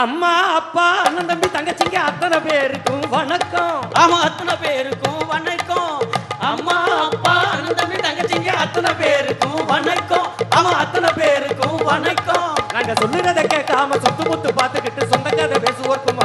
அம்மா அப்பா அண்ணன் தம்பி தங்கச்சிங்க அத்தனை பேருக்கும் வணக்கம். ஆமா அத்தனை பேருக்கும் வணக்கம். அம்மா அப்பா அண்ணன் தம்பி தங்கச்சிங்க அத்தனை பேருக்கும் வணக்கம். ஆமா அத்தனை பேருக்கும் வணக்கம். நாங்க சொல்லுறத கேட்காம சுத்து முத்து பார்த்துக்கிட்டு சொந்த கதை பேசுவோருக்கும்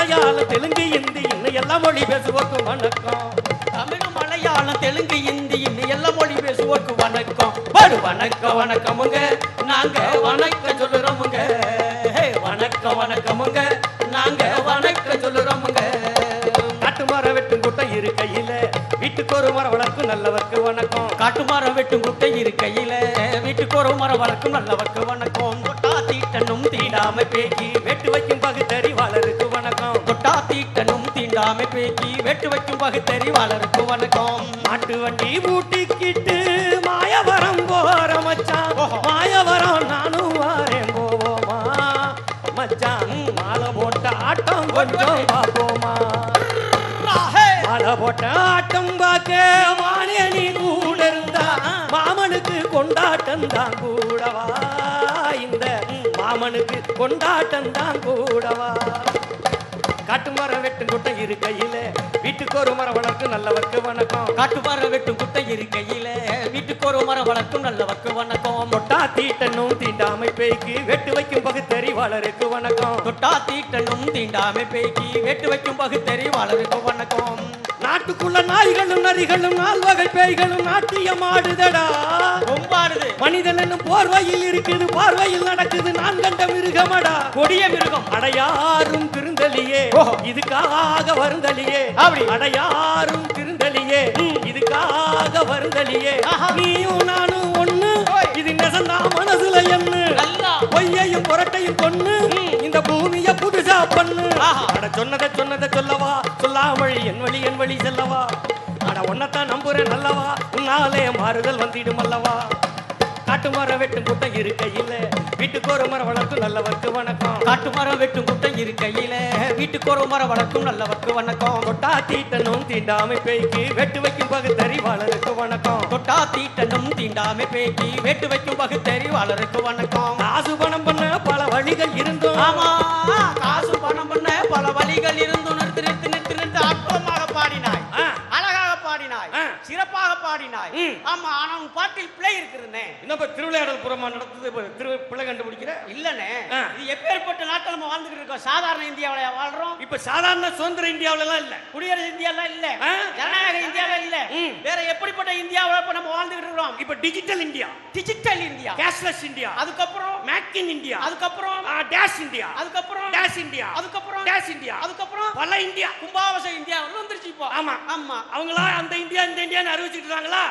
மலையாளம் தெலுங்கு இந்தி இன்னும் எல்லா மொழி பேசுவோக்கு வணக்கம். தமிழ் மலையாளம் தெலுங்கு இந்தி இன்னும் எல்லா மொழி பேசுவோக்கு வணக்கம். பாரு வணக்கம் வணக்கமுங்க. நாங்க வணக்கம் சொல்லுறோமுங்க. ஹே, வணக்கம் வணக்கமுங்க. நாங்க வணக்கம் சொல்லுறோமுங்க. காட்டு மரம் வெட்டும் கூட்டம் இருக்கையில வீட்டுக்கு ஒரு மரம் வளர்க்கும் நல்லவர்க்கு வணக்கம். காட்டு மரம் வெட்டும் கூட்டம் இருக்கையில வீட்டுக்கு ஒரு மரம் வளர்க்கும் நல்லவர்க்கு வணக்கம். தொட்டா தீட்டனும் தீண்டாம பே தீண்டாம பேக்கி வெட்டு வைக்கும் பகுத்தறிவாளருக்கு வணக்கம். மாட்டு வண்டி பூட்டிக்கிட்டு மாயவரம் போற மச்சான். மாயவரம் நானும் வரேன் போவோமா. மச்சான் மாலை போட்ட ஆட்டம் கொஞ்சம் பார்ப்போமா. மாலை போட்ட ஆட்டம் பார்க்க மானே நீ கூட இருந்தா. மாமனுக்கு கொண்டாட்டம் தான் கூடவா. இந்த மாமனுக்கு கொண்டாட்டம் தான் கூடவா. காட்டு மரம் வெட்டும் கூட்டம் இருக்கையில. வீட்டுக்கு ஒரு மரம் வளர்க்கும் நல்லவர்க்கு வணக்கம். காட்டு மரம் வெட்டும் குட்டை இருக்கையில. வீட்டுக்கு ஒரு மரம் வளர்க்கும் நல்லவர்க்கு வணக்கம். தொட்டா தீட்டனும் தீண்டாமை பேய்க்கு வெட்டு வைக்கும் பகுத்தறிவாளருக்கு வணக்கம். தொட்டா தீட்டனும் தீண்டாம பேக்கி வெட்டு வைக்கும் பகுத்தறிவாளருக்கு வணக்கம். நாட்டுக்குள்ள நாய்களும் நரிகளும் நால்வகை பேய்களும் நாட்டியம் ஆடுதடா கொம்பாடுது மனிதன் என்னும் போர்வையில் இருக்குது பார்வையில் நடக்குது நான் கண்ட மிருகமடா. கொடிய மிருகம். அடையாரும் திருந்தலியே. இதுக்காக வருந்தலியே. அப்படி. அடையாரும் திருந்தலியே இதுக்காக வருந்தலியே. நீயும் நானும் ஒண்ணு. இது நெசந்தா மனசுல என்ன பொய்யையும் புரட்டையும் கொன்னு பண்ணு. அட சொன்னதை சொன்னதை சொல்லவா? சொல்லாமழி என் வழி என் வழி செல்லவா? அட உன்னத்தான் நம்புறேன் நல்லவா? உன்னாலே மாறுதல் வந்திடும் அல்லவா? காட்டு மரம் வெட்டும் கூட்டம் இருக்கையில வீட்டுக்கு ஒரு மரம் வளர்க்கும் நல்லவர்க்கு வணக்கம். காட்டு மரம் வெட்டும் குட்டை இருக்கையில வீட்டுக்கு ஒரு மரம் வளர்க்கும் நல்லவர்க்கு வணக்கம். தொட்டா தீட்டனும் தீண்டாமை பேய்க்கு வெட்டு வைக்கும் பகுத்தறிவாளருக்கு வணக்கம். தொட்டா தீட்டனும் தீண்டாம பேக்கி வெட்டு வைக்கும் பகுத்தறிவாளருக்கு வணக்கம். காசு பணம் பண்ண பல வழிகள் இருந்தும். ஆமா. காசு பணம் பண்ண சிறப்பாக பாடினாய். ஆமா ஆனா உன் பாட்டில் பிழை இருக்குதுன்னே இன்னும் இப்ப திருவிளையாடல் புறமா நடத்துது? இப்ப திரு பிள்ளை கண்டுபிடிக்கிற இல்லனே. இது எப்பேற்பட்ட நாட்கள் நம்ம வாழ்ந்துகிட்டு இருக்கோம். சாதாரண இந்தியாவில வாழ்றோம். இப்ப சாதாரண சுதந்திர இந்தியாவுல எல்லாம் இல்ல. குடியரசு இந்தியால இல்ல. ஜனநாயக இந்தியால இல்ல. வேற எப்படிப்பட்ட இந்தியாவில இப்ப நம்ம வாழ்ந்துகிட்டு இருக்கிறோம்? இப்ப digital India digital India cashless India அதுக்கப்புறம்? மேக் இன் இந்தியா அதுக்கப்புறம்? டேஷ் இந்தியா அதுக்கப்புறம்? டேஷ் இந்தியா அதுக்கப்புறம்? டேஷ் இந்தியா அதுக்கப்புறம்? பல இந்தியா. கும்பாவச இந்தியா வந்துருச்சு இப்போ. ஆமா. ஆமா. அவங்களா அந்த இந்தியா இந்த இந்தியான்னு அறிவிச்சிட்டு இருக்காங்களா.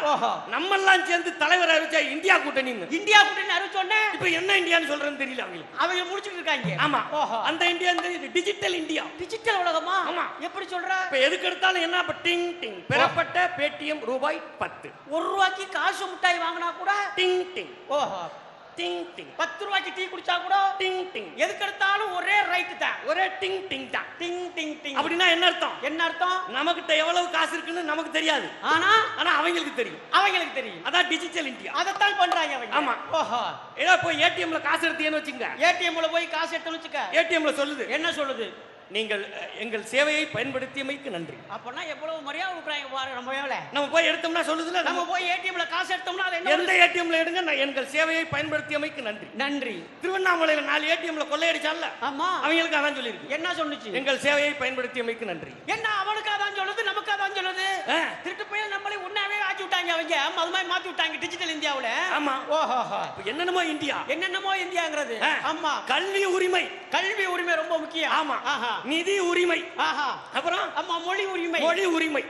நம்ம எல்லாம் சேர்ந்து தலைவர் அறிவிச்சா இந்தியா கூட்டணின்னு. இந்தியா கூட்டணி அறிவிச்சோடனே இப்ப என்ன இந்தியான்னு சொல்றேன்னு தெரியல அவங்களுக்கு. அவங்க முடிச்சுட்டு இருக்காங்க. ஆமா. அந்த இந்தியா இந்த டிஜிட்டல் இந்தியா டிஜிட்டல் உலகமா? ஆமா. எப்படி சொல்ற? இப்ப எதுக்கு எடுத்தாலும் என்ன? இப்ப டிங் டிங். பெறப்பட்ட பேடிஎம் ரூபாய் பத்து. ஒரு ரூபாய்க்கு காசு மிட்டாய் வாங்கினா கூட டிங் டிங். ஓஹோ. டிங் டிங் பத்து ரூபாய்க்கு டீ குடிச்சா கூட டிங் டிங் எதுக்கு எடுத்தாலும் ஒரே ரைட்டு தான். ஒரே டிங் டிங் தான். டிங் டிங் டிங் அப்படின்னா என்ன அர்த்தம்? என்ன அர்த்தம்? நமக்கிட்ட எவ்வளவு காசு இருக்குன்னு நமக்கு தெரியாது. ஆனா? ஆனா அவங்களுக்கு தெரியும். அவங்களுக்கு தெரியும். அதான் டிஜிட்டல் இந்தியா அதைத்தான் பண்றாங்க அவங்க. ஆமா. ஓஹோ. ஏதோ போய் ஏடிஎம்ல காசு எடுத்தீங்கன்னு வச்சுங்க ஏடிஎம்ல போய் காசு எடுத்து வச்சுக்க. ஏடிஎம்ல சொல்லுது. என்ன சொல்லுது? நீங்கள் எங்கள் சேவையை பயன்படுத்தியமைக்கு நன்றி. அப்பனா எவ்வளவு மரியாதை கொடுக்குறாங்க பாரு நம்ம நம்ம போய் எடுத்தோம்னா சொல்லுதுல நம்ம போய் ஏடிஎம்ல காசு எடுத்தோம்னா எந்த ஏடிஎம்ல எடுங்க நான் எங்கள் சேவையை பயன்படுத்தியமைக்கு நன்றி. நன்றி. திருவண்ணாமலையில நாலு ஏடிஎம்ல கொள்ளையடிச்சான்ல ஆமா. அவங்களுக்கு அதான் சொல்லியிருக்கு. என்ன சொன்னுச்சு? எங்கள் சேவையை பயன்படுத்தியமைக்கு நன்றி. என்ன அவனுக்கு அதான் சொல்லுது நமக்கு அதான் சொல்லுது. திருட்டு போய் நம்மளே உண்ணாவே ஆக்கி விட்டாங்க அவங்க. அது மாதிரி மாத்தி விட்டாங்க டிஜிட்டல் இந்தியாவுல. ஆமா. ஓஹோ. என்னென்னமோ இந்தியா. என்னென்னமோ இந்தியாங்கிறது. ஆமா. கல்வி உரிமை. கல்வி உரிமை ரொம்ப முக்கியம். ஆமா. ஆஹா. நிதி உரிமை. ஆஹா. அப்புறம்? ஆமா மொழி உரிமை. மொழி உரிமை.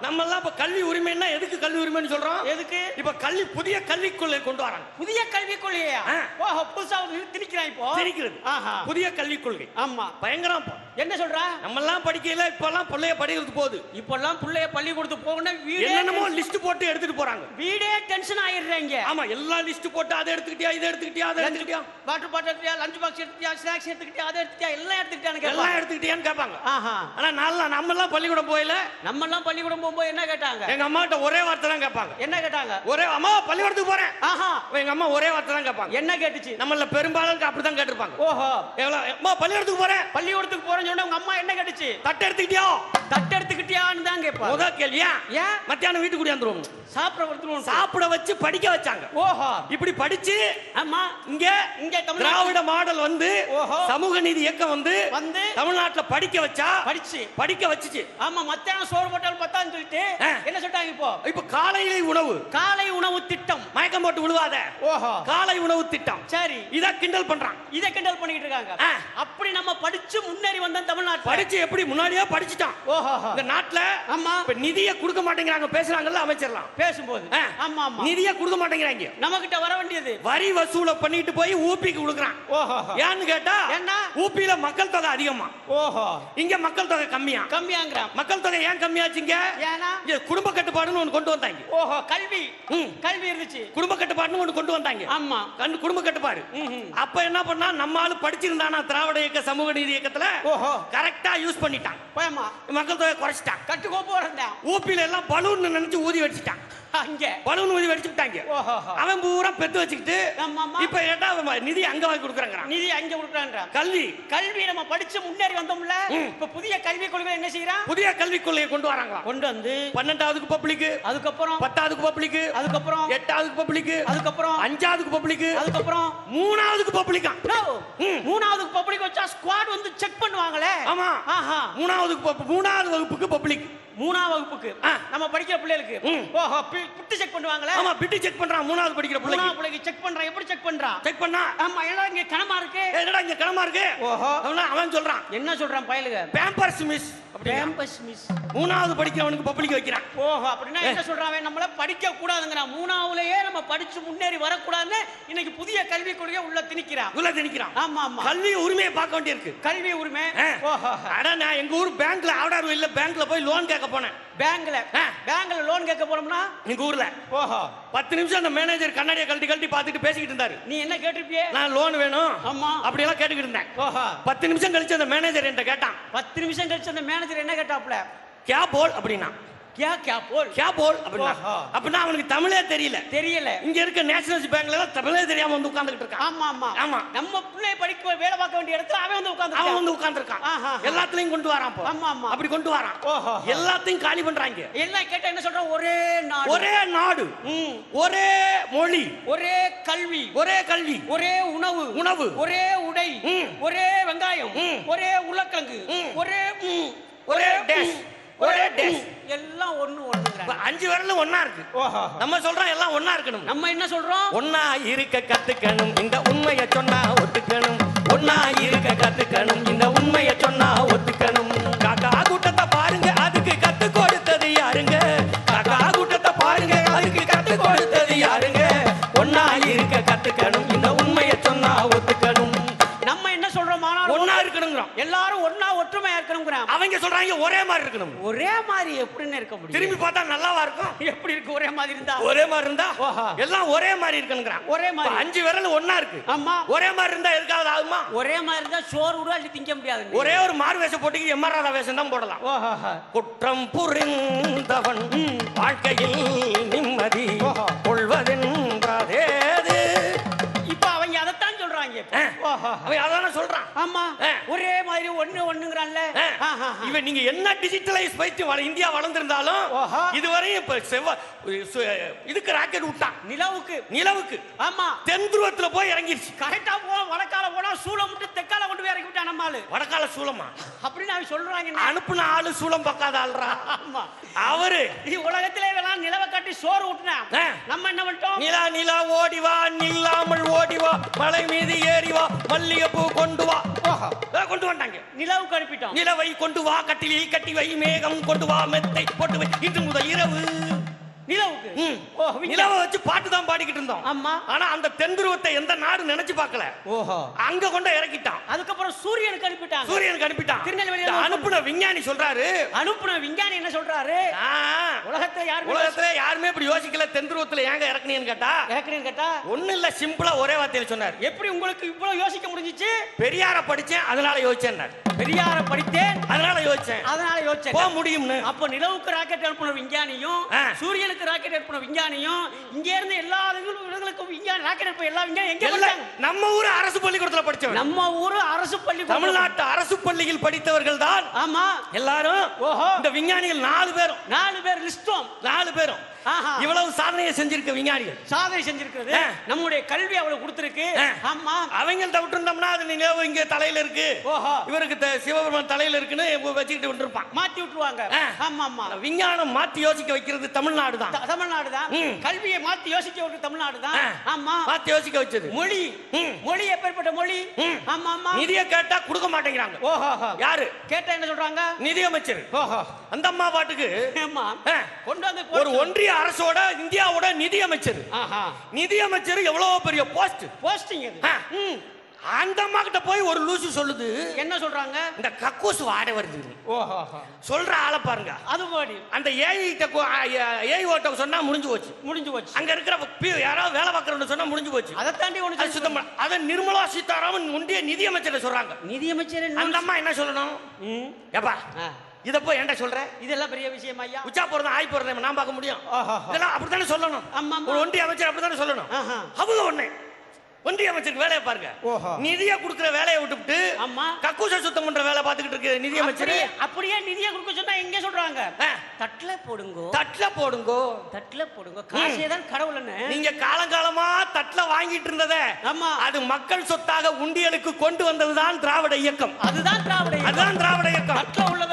நம்ம எல்லாம் இப்ப கல்வி உரிமைன்னா எதுக்கு கல்வி உரிமைன்னு சொல்றோம்? எதுக்கு? இப்ப கல்வி புதிய கல்விக் கொள்கை கொண்டு வராங்க. புதிய கல்விக் கொள்கையா. ஓஹோ புதுசா திணிக்கிறான் இப்போ. திணிக்கிறது ஆஹா. புதிய கல்விக் கொள்கை. ஆமா. பயங்கரம் என்ன சொல்றா? நம்ம எல்லாம் படிக்கையில இப்பெல்லாம் பிள்ளைய படிக்கிறது போகுது. இப்பெல்லாம் பிள்ளைய பள்ளிக்கூடத்து போகணும் வீடே என்னென்னமோ லிஸ்ட் போட்டு எடுத்துட்டு போறாங்க. வீடே டென்ஷன் ஆயிடுறாங்க. ஆமா எல்லாம் லிஸ்ட் போட்டு அதை எடுத்துக்கிட்டியா இதை எடுத்துக்கிட்டியா அதை எடுத்துக்கிட்டியா? வாட்டர் பாட்டில் எடுத்துக்கியா லஞ்ச் பாக்ஸ் எடுத்துக்கியா ஸ்நாக்ஸ் எடுத்துக்கிட்டியா அதை எடுத்துக்கியா எல்லாம் எடுத்துக்கிட்டான்னு எல்லாம் எடுத்துக்கிட்டியான்னு கேட்பாங்க. ஆஹா. ஆனா நல்லா நம்ம எல்லாம் பள்ளிக்கூடம் போயில நம்ம எல்லாம் பள்ளிக்கூடம் போகும்போது என்ன கேட்டாங்க? எங்க அம்மா கிட்ட ஒரே வார்த்தை தான் கேட்பாங்க. என்ன கேட்டாங்க? ஒரே அம்மா பள்ளிக்கூடத்துக்கு போறேன். ஆஹா. எங்க அம்மா ஒரே வார்த்தை தான் கேட்பாங்க. என்ன கேட்டுச்சு? நம்மள பெரும்பாலும் அப்படிதான் கேட்டிருப்பாங்க. ஓஹோ. எவ்வளவு அம்மா பள்ளிக்கூடத்துக்கு போறேன். பள்ளிக்கூடத்துக்கு போறேன்னு சொன்னா உங்க அம்மா என்ன கேட்டுச்சு? தட்டை எடுத்துக்கிட்டியா தட்டு எடுத்துக்கிட்டியான்னு தான் கேட்பா முத கேள்வியா? ஏன்? மத்தியானம் வீட்டுக்கு கூடியாந்துருவோம் சாப்பிட கொடுத்துருவோம் சாப்பிட வச்சு படிக்க வச்சாங்க. ஓஹோ. இப்படி படிச்சு ஆமா. இங்க இங்க திராவிட மாடல் வந்து ஓஹோ. சமூக நீதி இயக்கம் வந்து வந்து தமிழ்நாட்டுல படிக்க வச்சா படிச்சு. படிக்க வச்சுச்சு. ஆமா மத்தியானம் சோறு போட்டாலும் பத்தான்னு சொல்லிட்டு. என்ன சொல்லிட்டாங்க இப்போ? இப்ப காலையில உணவு. காலை உணவு திட்டம். மயக்கம் போட்டு விழுவாத. ஓஹோ. காலை உணவு திட்டம். சரி. இத கிண்டல் பண்றான். இத கிண்டல் பண்ணிட்டு இருக்காங்க. அப்படி நம்ம படிச்சு முன்னேறி வந்தோம் தமிழ்நாட்டுல. படிச்சு எப்படி முன்னாடியே படிச்சுட்டான். ஓஹோ இந்த நாட்டுல ஆமா. இப்ப நிதியை கொடுக்க மாட்டேங்கிறாங்க பேசுறாங்கல்ல அமைச்சர்லாம். பேசும்போது. ஆமா ஆமா. நிதியை கொடுக்க மாட்டேங்கிறாங்க. நம்ம கிட்ட வர வேண்டியது. வரி வசூல பண்ணிட்டு போய் ஊபிக்கு கொடுக்குறான். ஓஹோ ஏன்னு கேட்டா ஏன்னா? ஊபியில மக்கள் தொகை அதிகமா. ஓஹோ. இங்க மக்கள் தொகை கம்மியா. கம்மியாங்கிறான். மக்கள் தொகை ஏன் கம்மியாச்சுங்க ஏன்னா? இங்க குடும்ப கட்டுப்பாடுன்னு ஒண்ணு கொண்டு வந்தாங்க. ஓஹோ கல்வி. கல்வி இருந்துச்சு. குடும்ப கட்டுப்பாடுன்னு ஒண்ணு கொண்டு வந்தாங்க. ஆமா. கண்டு குடும்ப கட்டுப்பாடு. அப்ப என்ன பண்ணா நம்ம ஆளு படிச்சிருந்தானா திராவிட இயக்க சமூக நீதி இயக்கத்துல? ஓஹோ. கரெக்டா யூஸ் பண்ணிட்டான். மக்கள் தொகை குறைச்சிட்டான். கட்டுக்கோப்பு வரந்தேன் ஊப்பில எல்லாம் பலூன் நினைச்சு ஊதி வச்சுட்டான் அங்க. ஊதி வச்சு விட்டாங்க அவன் பூரா பெத்து வச்சுக்கிட்டு இப்ப அவன் நிதி அங்க வாங்கி கொடுக்குறாங்க நிதி அங்க கொடுக்குறான்றான். கல்வி. கல்வி நம்ம படிச்சு முன்னேறி வந்தோம்ல. இப்ப புதிய கல்விக் கொள்கை என்ன செய்யறான் புதிய கல்விக் கொள்கையை கொண்டு வராங்களாம். கொண்டு வந்து பன்னெண்டாவதுக்கு பப்ளிக் அதுக்கப்புறம்? பத்தாவதுக்கு பப்ளிக் அதுக்கப்புறம்? எட்டாவதுக்கு பப்ளிக் அதுக்கப்புறம்? அஞ்சாவதுக்கு பப்ளிக் அதுக்கப்புறம்? மூணாவதுக்கு பப்ளிக்கா No. ம். மூணாவது பப்ளிக் வச்சா ஸ்குவாட் வந்து செக் பண்ணுவாங்களே. ஆமா. ஆஹா. மூணாவதுக்கு மூணாவது வகுப்புக்கு பப்ளிக். மூணாவது வகுப்புக்கு. நம்ம படிக்கிற பிள்ளைகளுக்கு. ஓஹோ புட்டு செக் பண்ணுவாங்களே? ஆமா பிட்டி செக் பண்றான் மூணாவது படிக்கிற மூணாவது பிள்ளைக்கு செக் பண்றான் எப்படி செக் பண்றான் செக் பண்ணா? ஆமா எல்லாம் இங்க கனமா இருக்கு? "ஏய், என்னடா இங்க கனமா இருக்கு? ஓஹோ. அவனா அவன் சொல்றான். என்ன சொல்றான் பயலுக? பேம்பர்ஸ் மிஸ் கேம்பஸ் மிஸ் மூணாவது படிக்கிறவனுக்கு பப்ளிக் வைக்கிறான். ஓஹோ அப்படின்னா என்ன சொல்றான் அவன் நம்மள படிக்க கூடாதுங்கிறான் மூணாவதுலயே நம்ம படிச்சு முன்னேறி வரக்கூடாதுன்னு இன்னைக்கு புதிய கல்விக் கொள்கையை உள்ள திணிக்கிறான். உள்ள திணிக்கிறான். ஆமா ஆமா. கல்வி உரிமையை பார்க்க வேண்டியிருக்கு. கல்வி உரிமை. ஓஹோ. அட நான் எங்க ஊர் பேங்க்ல ஆடார் இல்ல பேங்க்ல போய் லோன் கேட்க போனேன். பேங்க்ல. பேங்க்ல லோன் கேட்க போனோம்னா? எங்க ஊர்ல. ஓஹோ. பத்து நிமிஷம் அந்த மேனேஜர் கண்ணாடியை கழட்டி கழட்டி பார்த்துட்டு பேசிக்கிட்டு இருந்தாரு. நீ என்ன கேட்டிருப்பியே? நான் லோன் வேணும். ஆமா. அப்படி எல்லாம் கேட்டுக்கிட்டு இருந்தேன். ஓஹோ. பத்து நிமிஷம் கழிச்சு அந்த மேனேஜர் என்கிட்ட கேட்டான். பத்து நிமிஷம் கழிச்சு அந்த மேனேஜர் என்ன கேட்டாப்ல கே போல் அப்படின்னா. கியா கியா போல் கே போல் அப்படின்னா. அப்படின்னா அவனுக்கு தமிழே தெரியல தெரியல இங்க இருக்க நேஷனல் பேங்க்ல எல்லாம் தமிழே தெரியாம வந்து உட்கார்ந்துட்டு இருக்கான் ஆமா ஆமா ஆமா. நம்ம பிள்ளை படிக்க வேலை பார்க்க வேண்டிய இடத்துல அவன் வந்து அவன் உட்கார்ந்து வந்து உட்கார்ந்துருக்கான். எல்லாத்துலயும் கொண்டு வரான். ஆமா, ஆமா. அப்படி கொண்டு வரான். எல்லாத்தையும் காலி பண்றாங்க எல்லாம் கேட்டா என்ன சொல்றான் ஒரே நாடு ஒரே நாடு. ஒரே மொழி ஒரே கல்வி ஒரே கல்வி ஒரே உணவு உணவு. ஒரே உடை. ஒரே வெங்காயம். ஒரே உருளைக்கிழங்கு. ஒரே. ஒரே டேஷ் ஒரே. டேஷ் எல்லாம் ஒண்ணு இப்ப அஞ்சு விரலும் ஒண்ணா இருக்கு. ஓஹோ. நம்ம சொல்றோம் எல்லாம் ஒண்ணா இருக்கணும். நம்ம என்ன சொல்றோம்? ஒன்னா இருக்க கத்துக்கணும். இந்த உண்மையை சொன்னா ஒத்துக்கணும். ஒன்னா இருக்க கத்துக்கணும். இந்த உண்மையை சொன்னா ஒத்துக்கணும். காக்கா கூட்டத்தை பாருங்க அதுக்கு கத்து கொடுத்தது யாருங்க? காக்கா கூட்டத்தை பாருங்க அதுக்கு கத்து கொடுத்தது யாருங்க? ஒன்னா இருக்க கத்துக்கணும். அவங்க சொல்றாங்க ஒரே மாதிரி இருக்கணும். ஒரே மாதிரி எப்படின்னு இருக்க முடியும் திரும்பி பார்த்தா நல்லாவா இருக்கும்? எப்படி இருக்கு? ஒரே மாதிரி இருந்தா? ஒரே மாதிரி இருந்தா. எல்லாம் ஒரே மாதிரி இருக்கணுங்கிறான். ஒரே மாதிரி. அஞ்சு விரல் ஒண்ணா இருக்கு. ஆமா. ஒரே மாதிரி இருந்தா எதுக்காவது ஆகுமா? ஒரே மாதிரி இருந்தா சோறு கூட அள்ளி திங்க முடியாது. ஒரே ஒரு மாறு வேஷம் போட்டு எம்ஆர் ராதா வேஷம் தான் போடலாம். குற்றம் புரிந்தவன் வாழ்க்கையில் நிம்மதி. அவன் அதான சொல்றான். ஆமா. ஒரே மாதிரி ஒண்ணு ஒண்ணுங்கிறான்ல. இவன் நீங்க என்ன டிஜிட்டலைஸ் வள- இந்தியா வளர்ந்திருந்தாலும். இதுவரையும் இப்ப செவ்வ சு- இதுக்கு ராக்கெட் விட்டான். நிலவுக்கு. நிலவுக்கு. ஆமா. தென் துருவத்துல போய் இறங்கிருச்சு. கரெக்டா போ வடக்கால போனா சூளம் விட்டு தெக்கால கொண்டு போய் இறக்கி விட்டான் வடக்கால சூலமா அப்படின்னு அவன் சொல்றாங்க அனுப்புன ஆளு சூலம் பக்காத ஆள்றா ஆமா. அவரு. உலகத்திலே வேணாம் நிலவை காட்டி சோறு ஊட்டினான் ஆ. நம்ம என்ன பண்ணிட்டோம்? நிலா நிலா ஓடி வா நில்லாமல் ஓடி வா மலை மீது ஏறி வா மல்லிகைப்பூ கொண்டு வா. கொண்டு வந்தாங்க நிலவுக்கு அனுப்பிட்டோம் நிலவை கொண்டு வா கட்டிலில் கட்டி வை மேகம் கொண்டு வா மெத்தை போட்டு வை. இன்று முதல் இரவு. நிலவுக்கு. நிலவை வச்சு பாட்டு தான் பாடிக்கிட்டு இருந்தோம். ஆமா. ஆனா அந்த தென் துருவத்தை எந்த நாடு நினைச்சு பார்க்கல. ஓஹோ. அங்க கொண்டு இறக்கிட்டான். அதுக்கப்புறம் சூரியனுக்கு அனுப்பிட்டாங்க. சூரியனுக்கு அனுப்பிட்டான். ஒரு அனுப்புன விஞ்ஞானி சொல்றாரு. அனுப்புன விஞ்ஞானி என்ன சொல்றாரு? ஆ, உலகத்தை யாருமே உலகத்துல யாருமே இப்படி யோசிக்கல. தென் துருவத்துல ஏங்க இறக்குனீன்னு கேட்டா கேட்கறேன்னு கேட்டா? ஒண்ணு இல்ல சிம்பிளா ஒரே வார்த்தையில சொன்னார். எப்படி உங்களுக்கு இவ்வளவு யோசிக்க முடிஞ்சிச்சு? பெரியார படிச்சேன் அதனால யோசிச்சேன் பெரியார படித்தேன் அதனால யோசிச்சேன். அதனால யோசிச்சேன். போக முடியும்னு. அப்ப நிலவுக்கு ராக்கெட் அனுப்புன விஞ்ஞானியும் ஆ. சூரியனுக்கு ராக்கெட் அனுப்புன விஞ்ஞானியும் இங்க இருந்து எல்லா இடங்களுக்கும் விஞ்ஞானி ராக்கெட் அனுப்ப எல்லா விஞ்ஞானி எங்க எல்லாம் நம்ம ஊர் அரசு பள்ளிக்கூடத்துல படிச்சவன். நம்ம ஊரு அரசு பள்ளி தமிழ்நாட்டு அரசு பள்ளியில் படித்தவர்கள் தான். ஆமா. எல்லாரும் ஓஹோ. இந்த விஞ்ஞானிகள் நாலு பேரும். நாலு பேர் லிஸ்டும் நாலு பேரும். இவ்வளவு சாதனையை செஞ்சிருக்க விஞ்ஞானிகள். சாதனை செஞ்சிருக்கிறது. நம்முடைய கல்வி அவ்வளவு கொடுத்திருக்கு. ஆமா. அவங்கள்ட்ட விட்டுருந்தோம்னா அது நீங்க இங்க தலையில இருக்கு. ஓஹோ. இவருக்கு சிவபெருமான் தலையில இருக்குன்னு வச்சுக்கிட்டு விட்டுருப்பான். மாத்தி விட்டுருவாங்க. ஆமா ஆமா. விஞ்ஞானம் மாத்தி யோசிக்க வைக்கிறது தமிழ்நாடு தான். தமிழ்நாடு தான். கல்வியை மாத்தி யோசிக்க விட்டு தமிழ்நாடு தான். ஆமா. மாத்தி யோசிக்க வச்சது. மொழி. மொழி எப்பேற்பட்ட மொழி. ஆமா ஆமா. நிதியை கேட்டா கொடுக்க மாட்டேங்கிறாங்க. ஓஹோ யாரு? கேட்டா என்ன சொல்றாங்க? நிதியமைச்சர். ஓஹோ. அந்த அம்மா பாட்டுக்கு கொண்டு வந்து ஒரு ஒன்றிய அரசோட இந்தியாவோட நிதியமைச்சர். ஆஹா. நிதியமைச்சர் எவ்வளவு பெரிய போஸ்ட் போஸ்டிங். அந்த அம்மா கிட்ட போய் ஒரு லூசு சொல்லுது. என்ன சொல்றாங்க? இந்த கக்கூஸ் வாடை வருது ஓஹோ. சொல்ற ஆளை பாருங்க. அது மாதிரி அந்த ஏஐ ஏஐ ஓட்ட சொன்னா முடிஞ்சு போச்சு. முடிஞ்சு போச்சு. அங்க இருக்கிற யாராவது வேலை பார்க்கறவங்க சொன்னா முடிஞ்சு போச்சு. அதை தாண்டி அது சுத்தம் அத நிர்மலா சீதாராமன் ஒன்றிய நிதியமைச்சர் சொல்றாங்க. நிதியமைச்சர் அந்த அம்மா என்ன சொல்லணும்? ம். ஏப்பா. இத போய் என்கிட்ட சொல்ற இதெல்லாம் பெரிய விஷயம் ஐயா உச்சா போறதா ஆய் போறதா நான் பார்க்க முடியும். இதெல்லாம் அப்படித்தானே சொல்லணும் ஆமா. ஒரு ஒன்றிய அமைச்சர் அப்படித்தானே சொல்லணும். அவங்க ஒண்ணு ஒன்றிய அமைச்சருக்கு வேலையை பாருங்க. நிதியை கொடுக்கிற வேலையை விட்டுவிட்டு ஆமா. கக்கூச சுத்தம் பண்ற வேலை பார்த்துக்கிட்டு இருக்கு நிதியமைச்சர் அப்படியே அப்படியே நிதியை கொடுக்க சொன்னா எங்க சொல்றாங்க. தட்டுல போடுங்கோ தட்டுல போடுங்கோ தட்டுல போடுங்க காசே தான் கடவுள்னு நீங்க காலங்காலமா தட்டுல வாங்கிட்டு இருந்தத ஆமா. அது மக்கள் சொத்தாக உண்டியலுக்கு கொண்டு வந்ததுதான் திராவிட இயக்கம் அதுதான் திராவிட இயக்கம். அதுதான் திராவிட இயக்கம் தட்டுல உள்ளத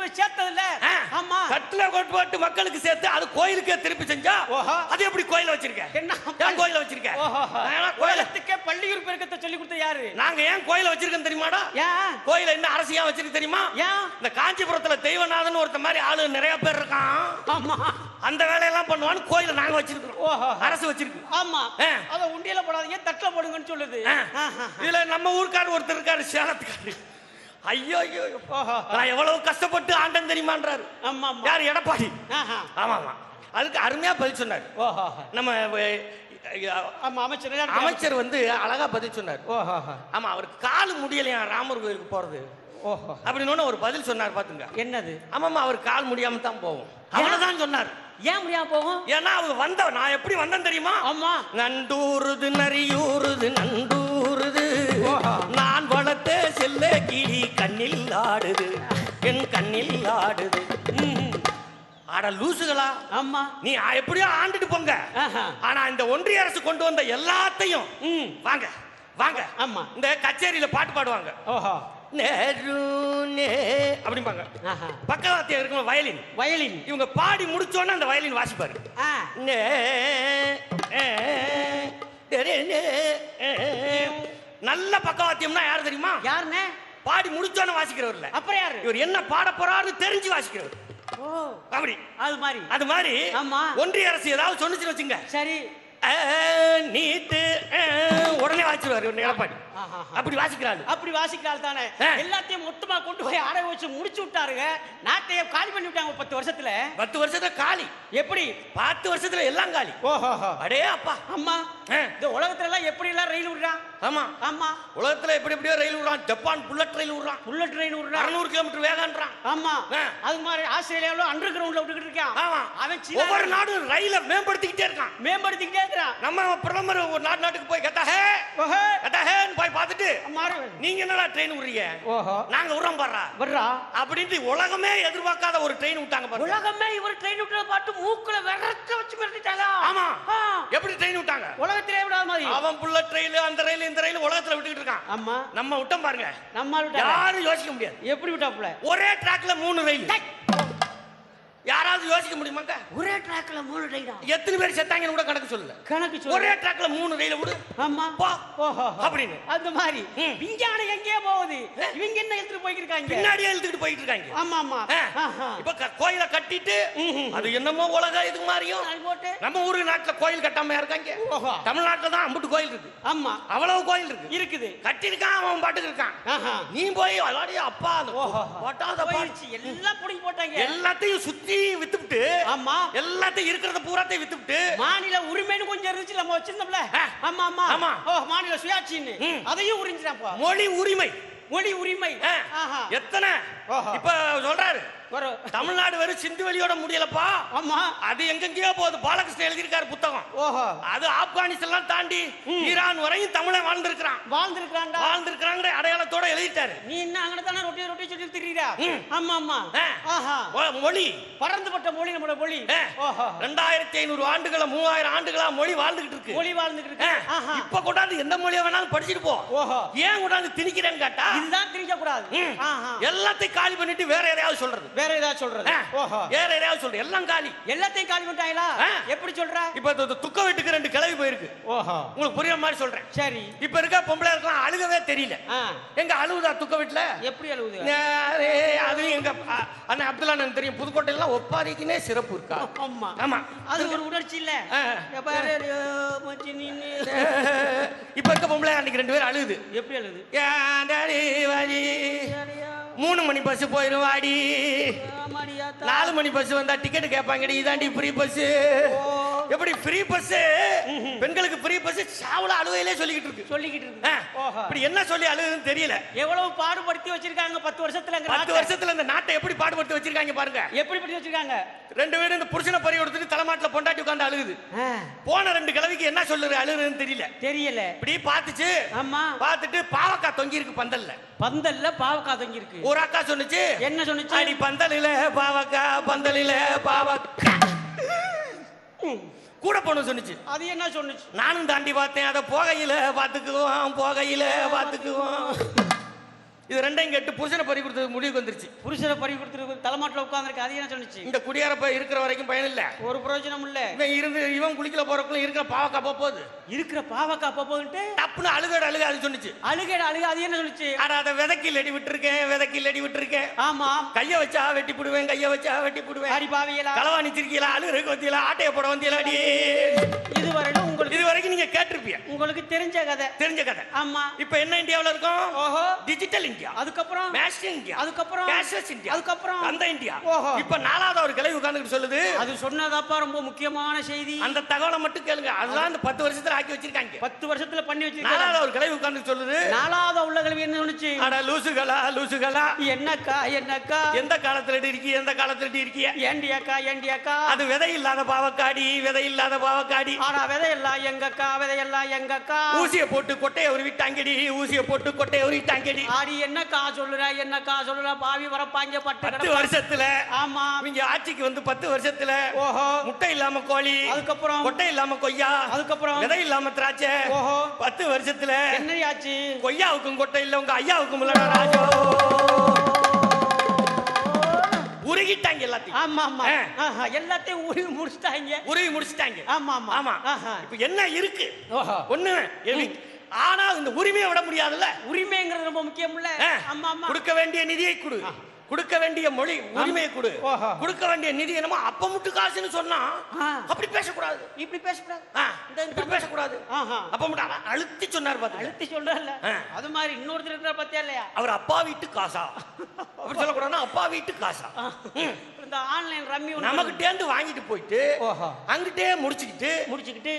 கொண்டு போய் சேர்த்ததுல ஆ. ஆமா. தட்டுல கொண்டு போட்டு மக்களுக்கு சேர்த்து அது கோயிலுக்கே திருப்பி செஞ்சா ஓஹோ. அது எப்படி கோயில வச்சிருக்க? என்ன கோயில வச்சிருக்க? ஓஹோ. ஏன்னா கோயில உலகத்துக்கே பள்ளியூர் பெருக்கத்தை சொல்லி கொடுத்த யாரு? நாங்க ஏன் கோயில வச்சிருக்கோம் தெரியுமாடா? ஏன்? கோயில என்ன அரசு ஏன் வச்சிருக்கு தெரியுமா? ஏன்? இந்த காஞ்சிபுரத்துல தெய்வநாதன் ஒருத்த மாதிரி ஆளு நிறைய பேர் இருக்கான். ஆமா. அந்த வேலையெல்லாம் பண்ணுவான்னு கோயில நாங்க வச்சிருக்கிறோம். ஓஹோ. அரசு வச்சிருக்கு. ஆமா. அத உண்டியல போடாதீங்க தட்டுல போடுங்கன்னு சொல்லுது. இதுல நம்ம ஊர்க்காரர் ஒருத்தர் இருக்காரு சேலத்துக்காரு ஐயோ ஐயோ நான் எவ்வளவு கஷ்டப்பட்டு ஆண்டன் தெரியுமான்றாரு. ஆமா யார்? எடப்பாடி. ஆஹா. ஆமா ஆமா அதுக்கு அருமையா பதில் சொன்னார். ஓஹோ. நம்ம அமைச்சர்? அமைச்சர் வந்து அழகா பதில் சொன்னார். ஓஹோ. ஆமா அவர் காலு முடியலையா? ராமர் கோயிலுக்கு போறது. ஓஹோ. அப்படின்னு ஒரு பதில் சொன்னார் பாத்துங்க. என்னது? ஆமாமா அவர் கால் முடியாம தான் போவோம். அவ்வளவுதான் சொன்னார். ஏன் முடியாம போகும் ஏன்னா அவர் வந்த நான் எப்படி வந்தேன் தெரியுமா? ஆமா. நண்டூருது நரியூருது நண்டூருது. கிளி கண்ணில் ஆடுது. என் கண்ணில் ஆடுது. அட லூசுகளா? ஆமா. நீ எப்படியோ ஆண்டுட்டு போங்க. ஆனா இந்த ஒன்றிய அரசு கொண்டு வந்த எல்லாத்தையும் வாங்க வாங்க. ஆமா. இந்த கச்சேரியில பாட்டு பாடுவாங்க. ஓஹோ. அப்படிம்பாங்க. பக்கவாத்தியம் இருக்கும் வயலின்? வயலின். இவங்க பாடி முடிச்சோன்னே அந்த வயலின் வாசிப்பாரு. நே. நல்ல பக்கவாத்தியம்னா யார் தெரியுமா? யாருண்ணே பாடி முடிச்சோன்னு வாசிக்கிறவர்ல. அப்புறம் யாரு? இவர் என்ன பாட போறாருன்னு தெரிஞ்சு வாசிக்கிறவர். ஓ. அப்படி. அது மாதிரி. அது மாதிரி ஆமா. ஒன்றிய அரசு ஏதாவது சொன்னுச்சுன்னு வச்சுங்க. சரி. ஆ, உடனே வாசிச்சுவாரு இவர் எடப்பாடி. அப்படி வாசிக்கிறாரு அப்படி வாசிக்கிறாள் தானே. எல்லாத்தையும் மொத்தமா கொண்டு போய் அடை வச்சு முடிச்சு விட்டாருங்க. நாட்டையே காலி பண்ணி விட்டாங்க பத்து வருஷத்துல. பத்து வருஷத்துல காலி. எப்படி? பத்து வருஷத்துல எல்லாம் காலி. ஓஹோ அடே அப்பா. அம்மா இந்த உலகத்துல எல்லாம் எப்படி எல்லாம் ரயில் விடுறான்? ஆமா. ஆமா. உலகத்துல எப்படி எப்படியோ ரயில் விடுறான். ஜப்பான் புல்லட் ரயில் விடுறான். புல்லட் ட்ரெயின் விடுறான். அறுநூறு கிலோமீட்டர் வேகன்றான் ஆமா. அது மாதிரி ஆஸ்திரேலியாவுல அண்டர் கிரவுண்ட்ல விட்டுக்கிட்டு இருக்கான். ஆமா. அவன் ஒவ்வொரு நாடும் ரயில மேம்படுத்திக்கிட்டே இருக்கான். மேம்படுத்திக்கிட்டே இருக்கிறான். நம்ம பிரதமர் ஒரு நாட்டு நாட்டுக்கு போய் கத்தா ஹே ஓஹோ. கத்தா ஹேன்னு போய் பார்த்துட்டு மாறு. நீங்க என்னடா ட்ரெயின் விடுறீங்க ஓஹோ. நாங்க விடுறோம் பாடுறா? வர்றா? அப்படின்ட்டு உலகமே எதிர்பார்க்காத ஒரு ட்ரெயின் விட்டாங்க பாருங்க. உலகமே இவர் ட்ரெயின் விட்டுறத பார்த்து மூக்குல விரக்க வச்சு மிரட்டிட்டாங்க. ஆமா. எப்படி ட்ரெயின் விட்டாங்க? உலகத்திலே விடாத மாதிரி. அவன் புள்ள ட்ரெயின் அந்த ரயில் இந்த ரயில் உலகத்துல விட்டுக்கிட்டு இருக்கான். ஆமா. நம்ம விட்டோம் பாருங்க. நம்ம யாரும் யோசிக்க முடியாது. எப்படி விட்டாப்புல? ஒரே ட்ராக்ல மூணு ரயில் யாராவது யோசிக்க முடியுமாங்க? ஒரே ட்ராக்ல மூணு ரைடா எத்தனை பேர் செத்தாங்கன்னு கூட கணக்கு சொல்லல. கணக்கு சொல்லு ஒரே ட்ராக்ல மூணு ரயில விடு ஆமா. போ. ஓஹோ. அப்படின்னு. அந்த மாதிரி. விஞ்ஞானம் எங்கேயோ போகுது. இவங்க என்ன எடுத்துட்டு போயிருக்காங்க பின்னாடியே இழுத்துக்கிட்டு போயிட்டு இருக்காங்க ஆமா. ஆமா. இப்ப கோயிலை கட்டிட்டு அது என்னமோ உலக இது மாதிரியும் நம்ம ஊரு நாட்டுல கோயில் கட்டாம இருக்காங்க? ஓஹோ. தமிழ்நாட்டுல தான் அம்புட்டு கோயில் இருக்கு. ஆமா. அவ்வளவு கோயில் இருக்கு. இருக்குது. கட்டிருக்கான் அவன் பாட்டுக்கு இருக்கான். நீ போய் அலாடி அப்பா. போட்டாத பா- போயிருச்சு எல்லாம் புடிங்கி போட்டாங்க. எல்லாத்தையும் சுத்தி வித்துவிட்டு ஆமா. எல்லாத்தையும் இருக்கிறத பூராத்தையும் வித்துவிட்டு மாநில உரிமைன்னு கொஞ்சம் இருந்துச்சு நம்ம வச்சிருந்தோம்ல. ஆமா ஆமா. ஆமா. ஓ மாநில சுயாட்சின்னு. அதையும் உறிஞ்சிட்டாப்பா மொழி உரிமை. மொழி உரிமை. எத்தனை. இப்ப சொல்றாரு. தமிழ்நாடு வெறும் சிந்து வெளியோட முடியலப்பா. ஆமா. அது எங்கெங்கயோ போகுது. பாலகிருஷ்ணன் எழுதியிருக்காரு புத்தகம். ஓஹோ. அது ஆப்கானிஸ்தான் தாண்டி ஈரான் வரையும் தமிழை வாழ்ந்திருக்கிறான். வாழ்ந்திருக்காண்டா வாழ்ந்திருக்கிறாங்கிற அடையாளத்தோட எழுதிட்டாரு. நீ என்ன அங்கே தானே ரொட்டி ரொட்டி சுட்டி திரியிறா? ம். ஆமா ஆமா. ஆஹா. மொழி. பறந்துபட்ட மொழி நம்மளோட மொழி. ஓஹோ. ரெண்டாயிரத்தி ஐநூறு ஆண்டுகளா மூவாயிரம் ஆண்டுகளா மொழி வாழ்ந்துகிட்டு இருக்கு. மொழி வாழ்ந்துட்டு இருக்கு. இப்ப கொண்டாந்து எந்த மொழியை வேணாலும் படிச்சுட்டு போ. ஓஹோ. ஏன் கொண்டாந்து திணிக்கிறேன்னு கேட்டா? இதுதான் திரிக்க கூடாது. எல்லாத்தையும் காலி பண்ணிட்டு வேற எதையாவது சொல்றது. வேற ஏதாவது சொல்றது. ஓஹோ. வேற எதையாவது சொல்றது எல்லாம் காலி. எல்லாத்தையும் காலி பண்ணிட்டாங்களா. எப்படி சொல்ற? இப்ப இந்த துக்க வீட்டுக்கு ரெண்டு கிளவி போயிருக்கு. ஓஹோ. உங்களுக்கு புரியுற மாதிரி சொல்றேன். சரி. இப்ப இருக்க பொம்பளை இருக்கலாம் அழுகவே தெரியல. எங்க அழுகுதா துக்க வீட்டுல? எப்படி அழுவுது? நேரே அது எங்க அண்ணன் அப்துல்லா அண்ணன் தெரியும். புதுக்கோட்டையில ஒப்பாரிக்குனே சிறப்பு இருக்கா? ஆமா. ஆமா. அது ஒரு உணர்ச்சி இல்ல. இப்ப இருக்க பொம்பளை அன்னைக்கு ரெண்டு பேரும் அழுகுது. எப்படி வாடி மூணு மணி பஸ் போயிரும் வாடி நாலு மணி பஸ் வந்தா டிக்கெட் கேட்பாங்கடி. இதாண்டி ஃப்ரீ பஸ் எப்படி ஃப்ரீ பஸ் பெண்களுக்கு ஃப்ரீ பஸ் சாவல அழுவையிலே சொல்லிக்கிட்டு இருக்கு. சொல்லிக்கிட்டு இருக்கு. இப்படி என்ன சொல்லி அழுகுதுன்னு தெரியல. எவ்வளவு பாடுபடுத்தி வச்சிருக்காங்க? பத்து வருஷத்துல பத்து. வருஷத்துல இந்த நாட்டை எப்படி பாடுபட்டு வச்சிருக்காங்க பாருங்க. எப்படி படுத்தி வச்சிருக்காங்க? ரெண்டு பேரும் இந்த புருஷனை பறி கொடுத்துட்டு தலைமாட்டில் பொண்டாட்டி உட்காந்து அழுகுது. போன ரெண்டு கிழவிக்கு என்ன சொல்லுது? அழுகுதுன்னு தெரியல. தெரியல. இப்படி பார்த்துச்சு. ஆமா. பார்த்துட்டு பாவக்காய் தொங்கி இருக்கு பந்தல்ல. பந்தல்ல பாவக்காய் தங்கி இருக்கு. ஒரு அக்கா சொன்னுச்சு. என்ன சொன்னுச்சு? அடி பந்தலில பாவக்கா பந்தலில பாவக்கா கூட பொண்ணு சொன்னுச்சு. அது என்ன சொன்னுச்சு? நானும் தாண்டி பார்த்தேன். அதை போகையில பார்த்துக்குவோம் போகையில பார்த்துக்குவோம். இது ரெண்டையும் கேட்டு புருஷனை பறி கொடுத்தது முடிவுக்கு வந்துருச்சு. புருஷரை பறி கொடுத்துருக்கு தலைமாட்டில் உட்காந்துருக்கு அது என்ன சொன்னுச்சு. இந்த குடியாரப்ப இருக்கிற வரைக்கும் பயன் இல்ல. ஒரு பிரயோஜனம் இல்ல. இவன் இருந்து இவன் குளிக்கல போறக்குள்ள இருக்கிற பாவக்கா போக போகுது. இருக்கிற பாவக்காய் போட்டு டப்புன்னு அழுகட அழுக அது சொன்னுச்சு. அழுகை அழுக அது என்ன சொல்லுச்சு ஆனா அதை விதைக்கு லடி விட்டுருக்கேன் விதைக்கு லடி விட்டுருக்கேன் ஆமா. கைய வச்சா வெட்டி போடுவேன் கைய வச்சா வெட்டி போடுவேன். அடி பாவியலா களவாணி சிரிக்கல அழுகிறக்கு வந்தீங்களா ஆட்டைய போட வந்தீங்களா அடி இதுவரையிலும் உங்களுக்கு இது வரைக்கும் நீங்க கேட்டிருப்பீங்க உங்களுக்கு தெரிஞ்ச கதை. தெரிஞ்ச கதை. ஆமா. இப்ப என்ன இந்தியாவுல இருக்கோம்? ஓஹோ. டிஜிட்டல் இந்தியா அதுக்கப்புறம் மேஷன் இந்தியா அதுக்கப்புறம் கேஷ்லெஸ் இந்தியா அதுக்கப்புறம் அந்த இந்தியா. ஓஹோ. இப்ப நாலாவது ஒரு கிளை உட்கார்ந்துட்டு சொல்லுது. அது சொன்னதாப்பா ரொம்ப முக்கியமான செய்தி. அந்த தகவலை மட்டும் கேளுங்க. அதுதான் இந்த பத்து வருஷத்துல ஆக்கி வச்சிருக்காங்க. பத்து வருஷத்துல பண்ணி வச்சிருக்காங்க. நாலாவது ஒரு கிளை உட்கார்ந்து சொல்லுது. நாலாவது உள்ள கல்வி என்ன சொன்னுச்சு அட லூசுகளா லூசுகளா? என்னக்கா என்னக்கா? எந்த காலத்துல இருக்கி எந்த காலத்துல இருக்கீங்க ஏண்டி அக்கா ஏண்டி அக்கா அது விதை இல்லாத பாவக்காடி விதை இல்லாத பாவக்காடி. ஆனா விதையெல்லாம் எங்கக்கா விதையெல்லாம் எங்கக்கா? ஊசிய போட்டு கொட்டைய உருவிட்டாங்கடி ஊசிய போட்டு கொட்டைய உருவிட்டாங்கடி. ஆடி என்னக்கா சொல்லுற என்னக்கா சொல்லுற? பாவி வரப்பாங்க பத்து. வருஷத்துல ஆமா. இவங்க ஆட்சிக்கு வந்து பத்து வருஷத்துல ஓஹோ. முட்டை இல்லாம கோழி அதுக்கப்புறம்? கொட்டை இல்லாம கொய்யா அதுக்கப்புறம்? விதை இல்லாம திராட்சை ஓஹோ. பத்து வருஷத்துல என்னையாச்சு கொய்யாவுக்கும் கொட்டை இல்ல உங்க ஐயாவுக்கும் இல்லடா ராஜோ. உருகிட்டாங்க எல்லாத்தையும். ஆமா ஆமா. எல்லாத்தையும் உருவி முடிச்சிட்டாங்க. உருவி முடிச்சிட்டாங்க. ஆமா ஆமா. ஆமா. இப்ப என்ன இருக்கு? ஒண்ணு ஆனா இந்த உரிமையை விட முடியாதுல்ல? உரிமைங்கிறது ரொம்ப முக்கியம் இல்ல. ஆமா ஆமா கொடுக்க வேண்டிய நிதியை கொடு. கொடுக்க வேண்டிய மொழி உரிமையை கொடு. கொடுக்க வேண்டிய நிதி என்னமோ அப்ப முட்டு காசுன்னு சொன்னா. அப்படி பேசக்கூடாது. இப்படி பேசக்கூடாது. இந்த- பேசக்கூடாது. அப்ப மட்டும் அவ அழுத்தி சொன்னார் பாத்து அழுத்தி சொல்றல ஆ. அது மாதிரி இன்னொருத்தர் இருக்கிற பத்தியா இல்லையா? அவர் அப்பா வீட்டு காசா. அப்படி சொல்லக்கூடாதுன்னா அப்பா வீட்டு காசா. இந்த ஆன்லைன் ரம்மி ஒண்ணு நமக்கிட்டேந்து வாங்கிட்டு போயிட்டு ஓஹோ. அங்கிட்டே முடிச்சுக்கிட்டு முடிச்சுக்கிட்டு.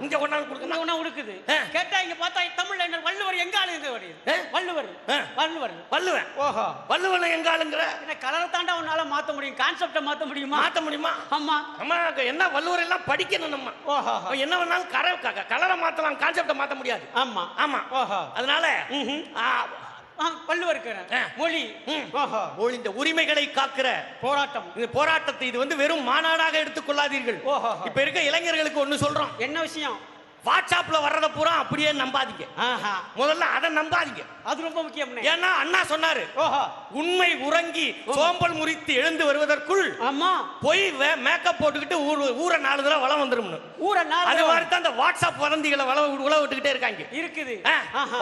இங்க கொண்டாந்து கொடுக்கணும். ஒண்ணு உடுக்குது. கேட்டா இங்க பார்த்தா தமிழ்ல என்ன வள்ளுவர் எங்க ஆளுங்க வருது? வள்ளுவர். ஆ. வள்ளுவர். வல்லுவன் ஓஹோ. வல்லுவனை எங்க ஆளுங்கிற? என்ன கலரை தாண்டா உன்னால மாத்த முடியும் கான்செப்டை மாத்த முடியுமா? மாத்த முடியுமா? ஆமா. அம்மா என்ன வள்ளுவர் எல்லாம் படிக்கணும் நம்ம. ஓஹோ. என்ன வேணாலும் கர கலரை மாத்தலாம் கான்செப்டை மாத்த முடியாது. ஆமா. ஆமா. ஓஹோ. அதனால ஆ. மொழி. ம். ஓஹோ ஓ, இந்த உரிமைகளை காக்கிற போராட்டம். இந்த போராட்டத்தை இது வந்து வெறும் மாநாடாக எடுத்துக் கொள்ளாதீர்கள் ஓஹோ. இப்ப இருக்க இளைஞர்களுக்கு ஒண்ணு சொல்றோம். என்ன விஷயம்? வாட்ஸ்அப்ல வர்றத பூரா அப்படியே நம்பாதீங்க. முதல்ல அதை நம்பாதீங்க. அது ரொம்ப முக்கியம் ஏன்னா அண்ணா சொன்னாரு ஓஹோ. உண்மை உறங்கி சோம்பல் முறித்து எழுந்து வருவதற்குள் ஆமா. போய் மேக்கப் போட்டுக்கிட்டு ஊர் ஊரை நாலு தடவை வளம் வந்துரும்னு. ஊரை நாலு அது. மாதிரி தான் அந்த வாட்ஸ்அப் வதந்திகளை வள உழவு விட்டுக்கிட்டே இருக்காங்க. இருக்குது.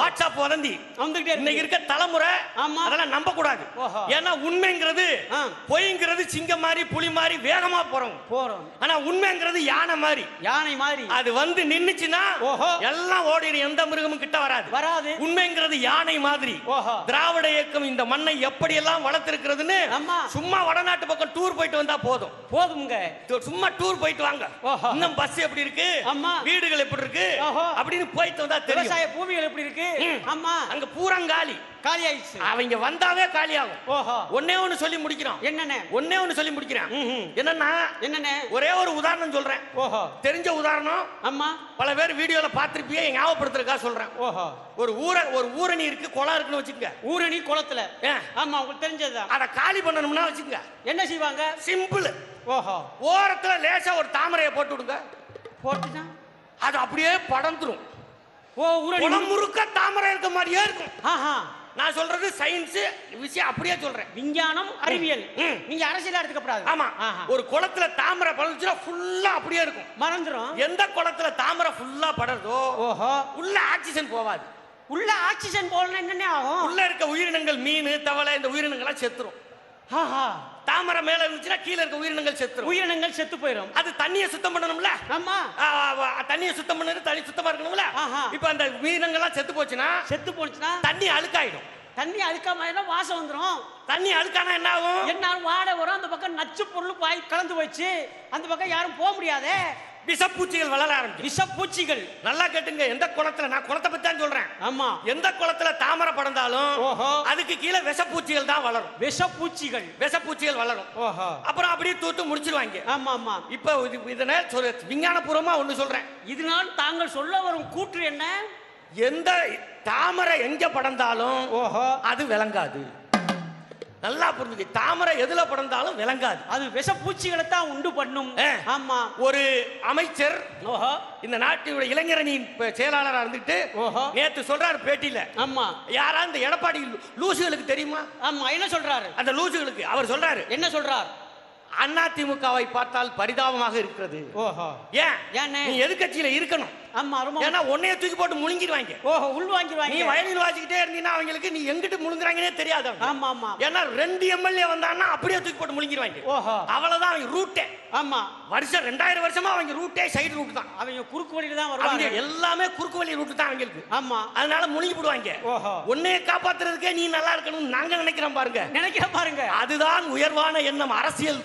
வாட்ஸ்அப் வதந்தி. வந்துகிட்டே இன்னைக்கு இருக்கு தலைமுறை ஆமா. அதெல்லாம் நம்ப கூடாது. ஏன்னா உண்மைங்கிறது. பொய்ங்கிறது சிங்கம் மாதிரி புலி மாதிரி வேகமா போறோம். போறோம். ஆனா உண்மைங்கிறது யானை மாதிரி. யானை மாதிரி. அது வந்து நின்னுச்சுன்னா ஓஹோ. எல்லாம் ஓடிடும் எந்த மிருகமும் கிட்ட வராது வராது உண்மைங்கிறது யானை மாதிரி ஓஹோ. திராவிட இயக்கம் இந்த மண்ணை எப்படி எல்லாம் வளர்த்திருக்கிறதுன்னு. சும்மா வடநாட்டு பக்கம் டூர் போயிட்டு வந்தா போதும் போதுங்க து- சும்மா டூர் போயிட்டு வாங்க. இன்னும் பஸ் எப்படி இருக்கு ஆமா. வீடுகள் எப்படி இருக்கு. அப்படின்னு போயிட்டு வந்தா தெரியும் பூமிகள் எப்படி இருக்கு ம். ஆமா அங்க பூரங்காலி காலி ஆயிடுச்சு அவங்க வந்தாவே காலியாகும். ஓஹோ. ஒன்னே ஒண்ணு சொல்லி முடிக்கிறோம். என்னண்ணே ஒன்னே ஒண்ணு சொல்லி முடிக்கிறேன். என்னன்னா என்னண்ணே ஒரே ஒரு உதாரணம் சொல்றேன். ஓஹோ. தெரிஞ்ச உதாரணம் அம்மா பல பேர் வீடியோல பார்த்திருப்பியே ஞாபகப்படுத்துறதுக்கா சொல்றேன். ஓஹோ. ஒரு ஊர ஒரு ஊரணி இருக்கு குளம் இருக்குன்னு வச்சுக்கங்க. ஊரணி குளத்துல? ஆமா உங்களுக்கு தெரிஞ்சதுதான். அதை காலி பண்ணணும்னா வச்சுக்கங்க. என்ன செய்வாங்க? சிம்பிள். ஓஹோ. ஓரத்துல லேசா ஒரு தாமரையை போட்டு விடுங்க. போட்டுனா அது அப்படியே படந்துரும் ஓ ஊரணி. முழுக்க தாமரை இருக்க மாதிரியே இருக்கும். ஆஹா. நான் சொல்றது சயின்ஸ் விஷயம் அப்படியே சொல்றேன். விஞ்ஞானம் அறிவியல். நீங்க அரசியல் எடுத்துக்கப்படாது. ஆமா. ஒரு குளத்துல தாமரை படந்துச்சுன்னா ஃபுல்லா அப்படியே இருக்கும். மறந்துரும். எந்த குளத்துல தாமரை ஃபுல்லா படருதோ ஓஹோ. உள்ள ஆக்சிஜன் போவாது. உள்ள ஆக்சிஜன் போடணும் என்னென்ன ஆகும்? உள்ள இருக்க உயிரினங்கள் மீன் தவளை இந்த உயிரினங்கள்லாம் செத்துரும். ஆஹா. தாமரை மேல இருந்துச்சுன்னா கீழே இருக்க உயிரினங்கள் செத்துரும். உயிரினங்கள் செத்து போயிடும் அது தண்ணியை சுத்தம் பண்ணணும்ல? ஆமா. தண்ணியை சுத்தம் பண்ணது தண்ணி சுத்தமா இருக்கணும்ல. இப்ப அந்த உயிரினங்கள்லாம் செத்து போச்சுன்னா செத்து போச்சுன்னா தண்ணி அழுக்காயிடும். தண்ணி அழுக்காம வாசம் வந்துரும். தண்ணி அழுக்கானா என்ன ஆகும்? என்ன வாடை வரும். அந்த பக்கம் நச்சு பொருள் பாய் கலந்து வச்சு அந்த பக்கம் யாரும் போக முடியாதே. விஷப்பூச்சிகள் வளர ஆரம்பிக்கும் விஷப்பூச்சிகள். நல்லா கேட்டுங்க எந்த குளத்துல? நான் குளத்தை பத்தி தான் சொல்றேன். ஆமா. எந்த குளத்துல தாமரை படந்தாலும். அதுக்கு கீழே விஷப்பூச்சிகள் தான் வளரும். விஷப்பூச்சிகள். விஷப்பூச்சிகள் வளரும். ஓஹோ. அப்புறம் அப்படியே தூத்து முடிச்சிருவாங்க. ஆமா ஆமா. இப்ப இது இதனை சொல்ல விஞ்ஞானபூர்வமா ஒண்ணு சொல்றேன். இதனால் தாங்கள் சொல்ல வரும் கூற்று என்ன? எந்த தாமரை எங்க படந்தாலும் ஓஹோ. அது விளங்காது. நல்லா புரிஞ்சுக்க. தாமரை எதுல படந்தாலும் விளங்காது. அது விஷப்பூச்சிகளை தான் உண்டு பண்ணும். ஆமா. ஒரு அமைச்சர் ஓஹோ. இந்த நாட்டினுடைய இளைஞரணி செயலாளரா இருந்துட்டு ஓஹோ. நேத்து சொல்றாரு பேட்டியில. ஆமா. யாரா இந்த எடப்பாடி லூசுகளுக்கு தெரியுமா? ஆமா என்ன சொல்றாரு? அந்த லூசுகளுக்கு. அவர் சொல்றாரு. என்ன சொல்றார்? அண்ணா திமுகவை பார்த்தால் பரிதாபமாக இருக்கிறது. ஓஹோ. ஏன்? ஏண்ணே? நீ எதிர்க்கட்சியில இருக்கணும். ஆமா ரொம்ப ஏன்னா உன்னைய தூக்கி போட்டு முழுங்கிடுவாங்க. ஓஹோ உள் நீ வாங்கிடுவாங்க வயலில் வாசிக்கிட்டே இருந்தீங்கன்னா அவங்களுக்கு நீ எங்கிட்டு முழுங்குறாங்கன்னே தெரியாது. ஆமா ஆமா. ஏன்னா ரெண்டு எம்எல்ஏ வந்தான்னா அப்படியே தூக்கி போட்டு முழுங்கிடுவாங்க. ஓஹோ. அவ்வளவுதான் அவங்க ரூட்டே. ஆமா. வருஷம் ரெண்டாயிரம் வருஷமா அவங்க ரூட்டே சைடு ரூட் தான். அவங்க குறுக்கு வழியில தான் வருவாங்க. எல்லாமே குறுக்கு வழி ரூட் தான் அவங்களுக்கு. ஆமா. அதனால முழுங்கி போடுவாங்க. ஓஹோ. உன்னைய காப்பாத்துறதுக்கே நீ நல்லா இருக்கணும்னு நாங்க நினைக்கிறோம் பாருங்க. நினைக்கிற பாருங்க. அதுதான் உயர்வான எண்ணம் அரசியல்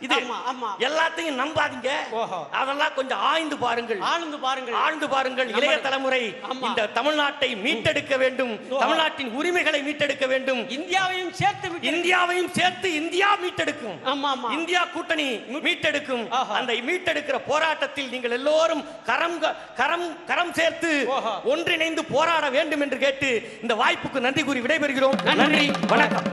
இது. ஆமா, ஆமா. எல்லாத்தையும் நம்பாதீங்க. ஓஹோ. அதெல்லாம் கொஞ்சம் ஆய்ந்து பாருங்கள். ஆழ்ந்து பாருங்கள். ஆழ்ந்து பாருங்கள் இளைய தலைமுறை. இந்த தமிழ்நாட்டை மீட்டெடுக்க வேண்டும். தமிழ்நாட்டின் உரிமைகளை மீட்டெடுக்க வேண்டும் இந்தியாவையும் சேர்த்து இந்தியாவையும் சேர்த்து இந்தியா மீட்டெடுக்கும் இந்தியா கூட்டணி மீட்டெடுக்கும். அந்த மீட்டெடுக்கிற போராட்டத்தில் நீங்கள் எல்லோரும் கரம் கரம் கரம் சேர்த்து. ஒன்றிணைந்து போராட வேண்டும் என்று கேட்டு இந்த வாய்ப்புக்கு நன்றி கூறி விடைபெறுகிறோம். நன்றி வணக்கம்